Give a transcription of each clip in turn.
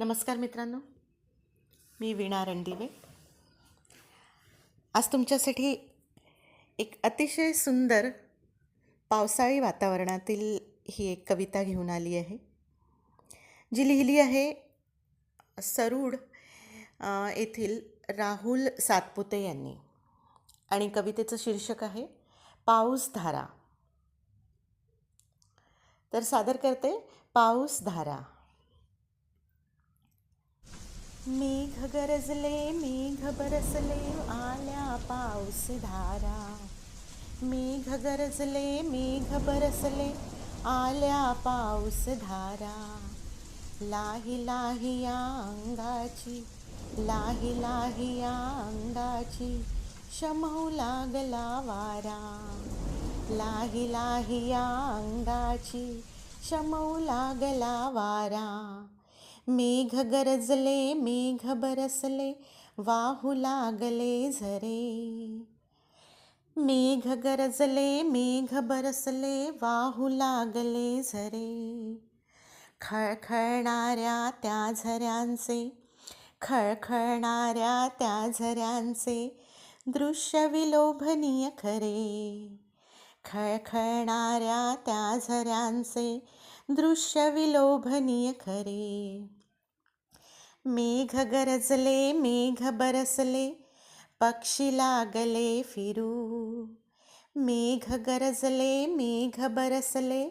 नमस्कार मित्रांनो मी वीणा रणदिवे. आज तुमच्यासाठी एक अतिशय सुंदर पावसाळी वातावरणातील ही एक कविता घेऊन आली आहे. जी लिहिली आहे सरूड येथील राहुल सातपुते यांनी. आणि कवितेचं शीर्षक आहे पाऊस धारा. तर सादर करते पाऊस धारा. मेघ गरजले मेघ बरसले आल्या पाऊस धारा. मेघ गरजले मेघ बरसले आल्या पाऊस धारा. लाही लाहिया अंगाची लाही लाहिया अंगाची शमू लागला वारा. लाही लाहिया अंगाची शमू लागला वारा. मेघ गरजले मेघ बरसले वाहू लागले झरे. मेघ गरजले मेघ बरसले वाहू लागले झरे. खळखळणाऱ्या त्या झऱ्यांचे खळखळणाऱ्या त्या झऱ्यांचे दृश्य विलोभनीय खरे. खळखळणाऱ्या त्या झऱ्यांचे दृश्य विलोभनीय खरे. मेघ गरजले मेघ बरसले पक्षी लागले फिरू. मेघ गरजले मेघ बरसले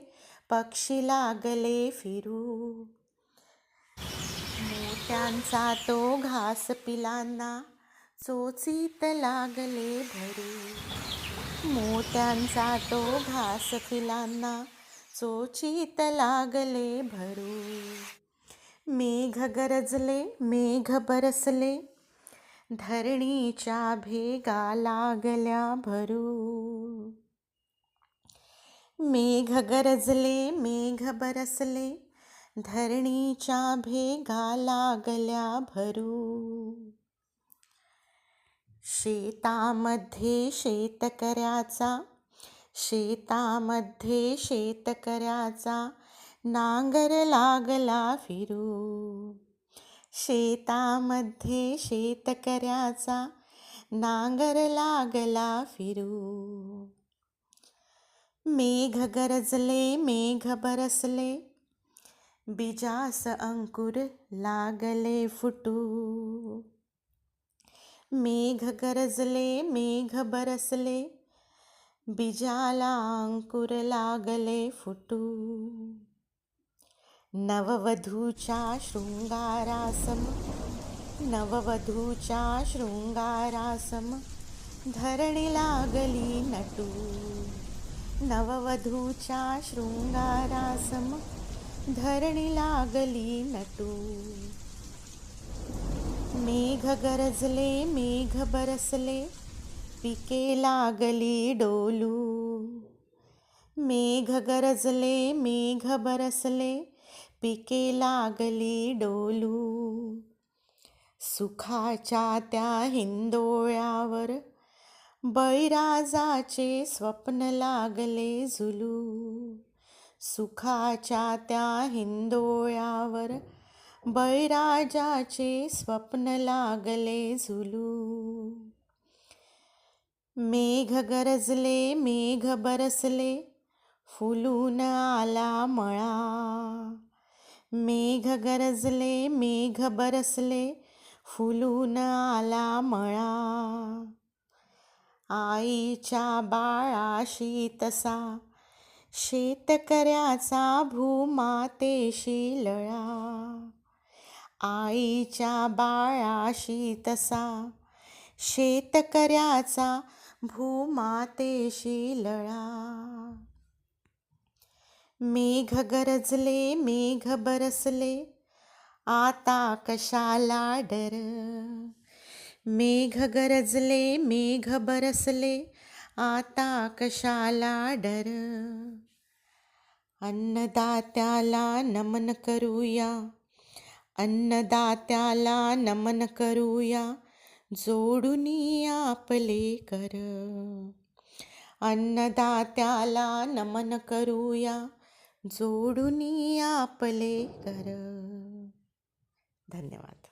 पक्षी लागले फिरू. मोत्यांचा तो घास पिलांना चोचीत लागले भरू. मोत्यांचा तो घास पिलांना चोचीत लागले भरू. मेघ गरजले मेघ बरसले धरणीच्या भेगा लागल्या भरू. मेघ गरजले मेघ बरसले धरणीच्या भेगा लागल्या भरू. शेतामध्ये शेतकऱ्याचा शेतामध्ये शेतकऱ्याचा नांगर लागला फिरू. शेतामध्ये शेतकऱ्याचा नांगर लागला फिरू. मेघ गरजले मेघ बरसले बिजास अंकुर लागले फुटू. मेघ गरजले मेघ बरसले बिजाला अंकुर लागले फुटू. नववधूच्या शृङ्गारासम नववधूच्या शृङ्गारासम धरणी लागली नटू. नववधूच्या शृङ्गारासम धरणी लागली नटू. मेघ गरजले मेघ बरसले पिके लागली डोलू. मेघ गरजले मेघ बरसले पिके लागली डोलू. सुखाच्या त्या हिंदोळ्यावर बळीराजाचे स्वप्न लागले झुलू. सुखाच्या त्या हिंदोळ्यावर बळीराजाचे स्वप्न लागले झुलू. मेघ गरजले मेघ बरसले फुलून आला मळा. मेघ गरजले मेघ बरसले फुलून आला मळा. आईच्या बाळाशी तसा शेतकऱ्याचा भूमातेशी लळा. आईच्या बाळाशी तसा शेतकऱ्याचा भूमातेशी लळा. मेघ गरजले मेघ बरसले आता कशाला डर? मेघ गरजले मेघ बरसले आता कशाला डर? अन्नदात्याला नमन करूया अन्नदात्याला नमन करूया जोडुनी आपले कर. अन्नदात्याला नमन करूया जोडून आपले कर धन्यवाद.